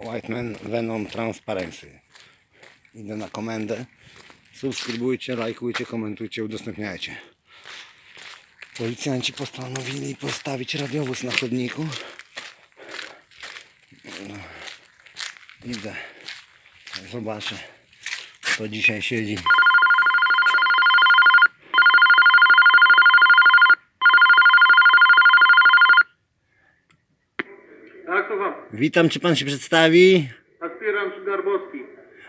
Whiteman Venom Transparency. Idę na komendę. Subskrybujcie, lajkujcie, komentujcie, udostępniajcie. Policjanci postanowili postawić radiowóz na chodniku. Idę. Zobaczę, kto dzisiaj siedzi. Tak, słucham. Witam, czy pan się przedstawi? Aspirant Garbowski.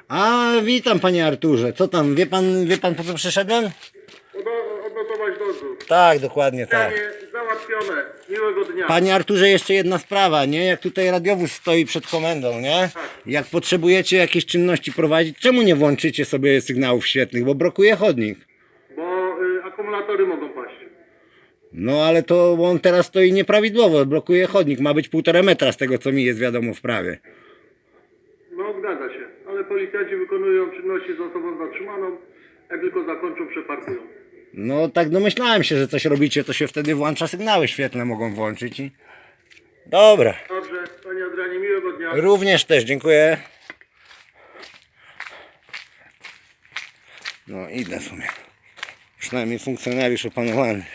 A, witam panie Arturze. Co tam, wie pan, wie pan po co przyszedłem? Odo- Odnotować dozór. Tak, dokładnie tak. Pytanie załatwione. Miłego dnia. Panie Arturze, jeszcze jedna sprawa, nie? Jak tutaj radiowóz stoi przed komendą, nie? Jak potrzebujecie jakieś czynności prowadzić, czemu nie włączycie sobie sygnałów świetnych, bo brakuje chodnik? Bo y, akumulatory mogą paść. No ale to on teraz stoi nieprawidłowo, blokuje chodnik, ma być półtora metra z tego co mi jest wiadomo w prawie. No zgadza się. Ale policjanci wykonują czynności z osobą zatrzymaną. Jak tylko zakończą, przeparkują. No tak domyślałem się, że coś robicie, to się wtedy włącza sygnały świetne mogą włączyć i... Dobra. Dobrze. Panie Adrianie, miłego dnia. Również też, dziękuję. No idę sobie. Przynajmniej funkcjonariusz opanowany.